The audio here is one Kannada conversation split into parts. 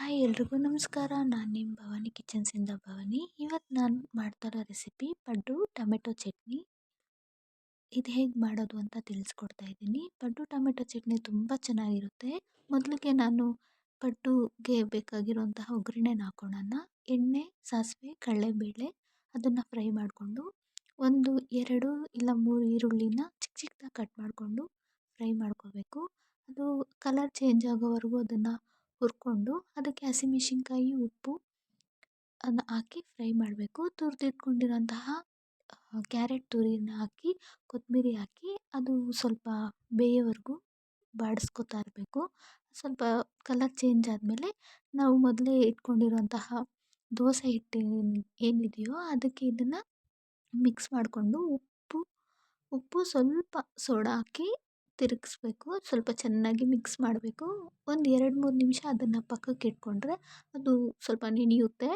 ಹಾಯ್ ಎಲ್ರಿಗೂ ನಮಸ್ಕಾರ. ನಾನು ನಿಮ್ಮ ಭವಾನಿ ಕಿಚನ್ಸಿಂದ ಭವಾನಿ. ಇವತ್ತು ನಾನು ಮಾಡ್ತಾ ರೆಸಿಪಿ ಪಡ್ಡು, ಟೊಮೆಟೊ ಚಟ್ನಿ. ಇದು ಹೇಗೆ ಮಾಡೋದು ಅಂತ ತಿಳಿಸ್ಕೊಡ್ತಾ ಇದ್ದೀನಿ. ಪಡ್ಡು, ಟೊಮೆಟೊ ಚಟ್ನಿ ತುಂಬ ಚೆನ್ನಾಗಿರುತ್ತೆ. ಮೊದಲಿಗೆ ನಾನು ಪಡ್ಡುಗೆ ಬೇಕಾಗಿರುವಂತಹ ಒಗ್ಗರಣೆನ ಹಾಕೋಣ ಎಣ್ಣೆ, ಸಾಸಿವೆ ಕಡಲೆಬೇಳೆ ಅದನ್ನು ಫ್ರೈ ಮಾಡಿಕೊಂಡು ಒಂದು ಎರಡು ಇಲ್ಲ ಮೂರು ಈರುಳ್ಳಿನ ಚಿಕ್ಕ ಚಿಕ್ಕದಾಗಿ ಕಟ್ ಮಾಡಿಕೊಂಡು ಫ್ರೈ ಮಾಡ್ಕೋಬೇಕು. ಅದು ಕಲರ್ ಚೇಂಜ್ ಆಗೋವರೆಗೂ ಅದನ್ನು ಹುರ್ಕೊಂಡು ಅದಕ್ಕೆ ಹಸಿಮೆಣ್ಸಿನ್ಕಾಯಿ, ಉಪ್ಪು ಅನ್ನು ಹಾಕಿ ಫ್ರೈ ಮಾಡಬೇಕು. ತುರಿದಿಟ್ಕೊಂಡಿರೋಂತಹ ಕ್ಯಾರೆಟ್ ತುರಿನ ಹಾಕಿ ಕೊತ್ತಂಬರಿ ಹಾಕಿ ಅದು ಸ್ವಲ್ಪ ಬೇಯೋವರೆಗೂ ಬಾಡಿಸ್ಕೊತಾ ಇರಬೇಕು. ಸ್ವಲ್ಪ ಕಲರ್ ಚೇಂಜ್ ಆದಮೇಲೆ ನಾವು ಮೊದಲೇ ಇಟ್ಕೊಂಡಿರುವಂತಹ ದೋಸೆ ಹಿಟ್ಟು ಏನಿದೆಯೋ ಅದಕ್ಕೆ ಇದನ್ನು ಮಿಕ್ಸ್ ಮಾಡಿಕೊಂಡು ಉಪ್ಪು ಉಪ್ಪು ಸ್ವಲ್ಪ ಸೋಡಾ ಹಾಕಿ ತಿರುಗಿಸ್ಬೇಕು, ಸ್ವಲ್ಪ ಚೆನ್ನಾಗಿ ಮಿಕ್ಸ್ ಮಾಡಬೇಕು. ಒಂದು ಎರಡು ಮೂರು ನಿಮಿಷ ಅದನ್ನು ಪಕ್ಕಕ್ಕೆ ಇಟ್ಕೊಂಡ್ರೆ ಅದು ಸ್ವಲ್ಪ ನೆನೆಯುತ್ತೆ.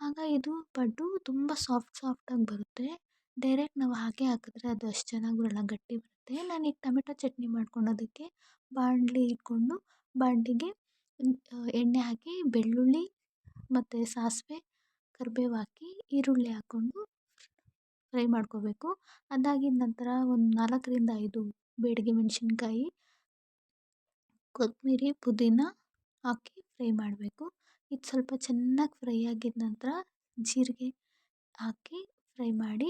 ಆಗ ಇದು ಪಡ್ಡು ತುಂಬ ಸಾಫ್ಟ್ ಸಾಫ್ಟಾಗಿ ಬರುತ್ತೆ. ಡೈರೆಕ್ಟ್ ನಾವು ಹಾಗೆ ಹಾಕಿದ್ರೆ ಅದು ಅಷ್ಟು ಚೆನ್ನಾಗಿ ಬರಲ್ಲ ಗಟ್ಟಿ ಬರುತ್ತೆ. ನಾನು ಈಗ ಟೊಮೆಟೊ ಚಟ್ನಿ ಮಾಡ್ಕೊಳ್ಳೋದಕ್ಕೆ ಬಾಣಲಿ ಇಟ್ಕೊಂಡು ಬಾಣಲಿಗೆ ಎಣ್ಣೆ ಹಾಕಿ, ಬೆಳ್ಳುಳ್ಳಿ ಮತ್ತು ಸಾಸಿವೆ, ಕರಿಬೇವು ಹಾಕಿ, ಈರುಳ್ಳಿ ಹಾಕ್ಕೊಂಡು ಫ್ರೈ ಮಾಡ್ಕೋಬೇಕು. ಅದಾಗಿದ ನಂತರ ಒಂದು ನಾಲ್ಕರಿಂದ ಐದು ಬೇಡಿಗೆ ಮೆಣಸಿನ್ಕಾಯಿ ಕೊತ್ತಂಬರಿ ಪುದೀನ ಹಾಕಿ ಫ್ರೈ ಮಾಡಬೇಕು. ಇದು ಸ್ವಲ್ಪ ಚೆನ್ನಾಗಿ ಫ್ರೈ ಆಗಿದ ನಂತರ ಜೀರಿಗೆ ಹಾಕಿ ಫ್ರೈ ಮಾಡಿ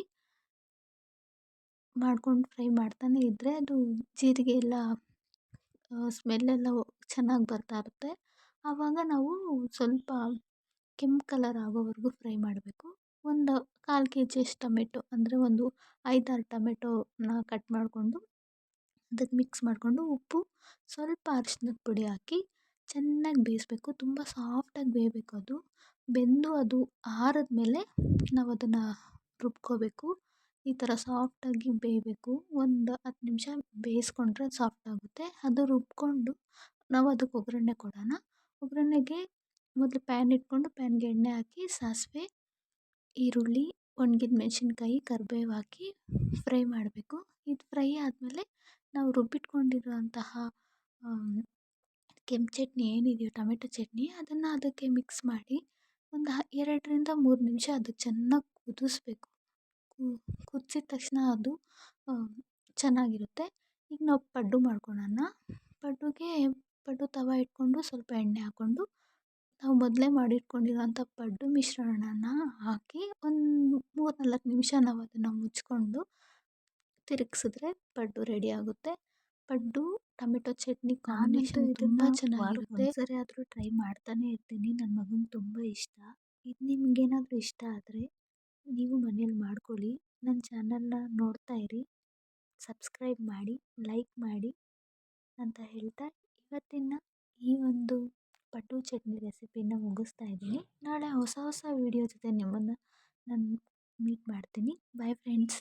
ಮಾಡ್ಕೊಂಡು ಫ್ರೈ ಮಾಡ್ತಾನೆ ಇದ್ದರೆ ಅದು ಜೀರಿಗೆ ಎಲ್ಲ ಸ್ಮೆಲ್ಲೆಲ್ಲ ಚೆನ್ನಾಗಿ ಬರ್ತಾ ಇರುತ್ತೆ. ಆವಾಗ ನಾವು ಸ್ವಲ್ಪ ಕೆಂಪು ಕಲರ್ ಆಗೋವರೆಗೂ ಫ್ರೈ ಮಾಡಬೇಕು. ಒಂದು ಕಾಲು ಕೆ ಜಿಯಷ್ಟು ಟೊಮೆಟೊ, ಅಂದರೆ ಒಂದು ಐದಾರು ಟೊಮೆಟೊನ ಕಟ್ ಮಾಡಿಕೊಂಡು ಅದಕ್ಕೆ ಮಿಕ್ಸ್ ಮಾಡಿಕೊಂಡು ಉಪ್ಪು, ಸ್ವಲ್ಪ ಅರ್ಶಿನದ ಪುಡಿ ಹಾಕಿ ಚೆನ್ನಾಗಿ ಬೇಯಿಸ್ಬೇಕು. ತುಂಬ ಸಾಫ್ಟಾಗಿ ಬೇಯಬೇಕು ಅದು. ಬೆಂದು ಅದು ಆರಿದ್ಮೇಲೆ ನಾವು ಅದನ್ನು ರುಬ್ಕೋಬೇಕು. ಈ ಥರ ಸಾಫ್ಟಾಗಿ ಬೇಯಬೇಕು. ಒಂದು ಹತ್ತು ನಿಮಿಷ ಬೇಯಿಸ್ಕೊಂಡ್ರೆ ಸಾಫ್ಟ್ ಆಗುತ್ತೆ. ಅದು ರುಬ್ಕೊಂಡು ನಾವು ಅದಕ್ಕೆ ಒಗ್ಗರಣೆ ಕೊಡೋಣ. ಒಗ್ಗರಣೆಗೆ ಮೊದಲು ಪ್ಯಾನ್ ಇಟ್ಕೊಂಡು ಪ್ಯಾನ್ಗೆ ಎಣ್ಣೆ ಹಾಕಿ, ಸಾಸಿವೆ ಈರುಳ್ಳಿ, ಒಣಗಿದ ಮೆಣಸಿನ್ಕಾಯಿ, ಕರ್ಬೇವು ಹಾಕಿ ಫ್ರೈ ಮಾಡಬೇಕು. ಇದು ಫ್ರೈ ಆದಮೇಲೆ ನಾವು ರುಬ್ಬಿಟ್ಕೊಂಡಿರುವಂತಹ ಕೆಂಪು ಚಟ್ನಿ ಏನಿದೆಯೋ, ಟೊಮೆಟೊ ಚಟ್ನಿ ಅದನ್ನು ಅದಕ್ಕೆ ಮಿಕ್ಸ್ ಮಾಡಿ ಒಂದು ಎರಡರಿಂದ ಮೂರು ನಿಮಿಷ ಅದು ಚೆನ್ನಾಗಿ ಕುದಿಸ್ಬೇಕು. ಕುದಿಸಿದ ತಕ್ಷಣ ಅದು ಚೆನ್ನಾಗಿರುತ್ತೆ. ಈಗ ನಾವು ಪಡ್ಡು ಮಾಡ್ಕೊಳ್ಳೋಣ ಪಡ್ಡುಗೆ, ಪಡ್ಡು ತವ ಇಟ್ಕೊಂಡು ಸ್ವಲ್ಪ ಎಣ್ಣೆ ಹಾಕ್ಕೊಂಡು ನಾವು ಮೊದಲೇ ಮಾಡಿಟ್ಕೊಂಡಿರೋಂಥ ಪಡ್ಡು ಮಿಶ್ರಣನ ಹಾಕಿ ಒಂದು ಮೂರು ನಾಲ್ಕು ನಿಮಿಷ ನಾವು ಅದನ್ನು ಮುಚ್ಕೊಂಡು ತಿರುಗ್ಸಿದ್ರೆ ಪಡ್ಡು ರೆಡಿ ಆಗುತ್ತೆ. ಪಡ್ಡು ಟೊಮೆಟೊ ಚಟ್ನಿ ಕಾಂಬಿನೇಷನ್ ತುಂಬ ಚೆನ್ನಾಗಿರುತ್ತೆ. ಸರಿ ಆದರೂ ಟ್ರೈ ಮಾಡ್ತಾನೆ ಇರ್ತೀನಿ. ನನ್ನ ಮಗನಿಗೆ ತುಂಬ ಇಷ್ಟ. ಇದು ನಿಮ್ಗೇನಾದರೂ ಇಷ್ಟ ಆದರೆ ನೀವು ಮನೇಲಿ ಮಾಡ್ಕೊಳ್ಳಿ. ನನ್ನ ಚಾನಲ್ನ ನೋಡ್ತಾ ಇರಿ. ಸಬ್ಸ್ಕ್ರೈಬ್ ಮಾಡಿ ಲೈಕ್ ಮಾಡಿ ಅಂತ ಹೇಳ್ತಾ ಇವತ್ತಿನ ಈ ಒಂದು ಪಡ್ಡು ಚಟ್ನಿ ರೆಸಿಪಿನ ಮುಗಿಸ್ತಾ ಇದ್ದೀನಿ. ನಾಳೆ ಹೊಸ ಹೊಸ ವೀಡಿಯೋ ಜೊತೆ ನಿಮ್ಮನ್ನು ನಾನು ಮೀಟ್ ಮಾಡ್ತೀನಿ. Bye friends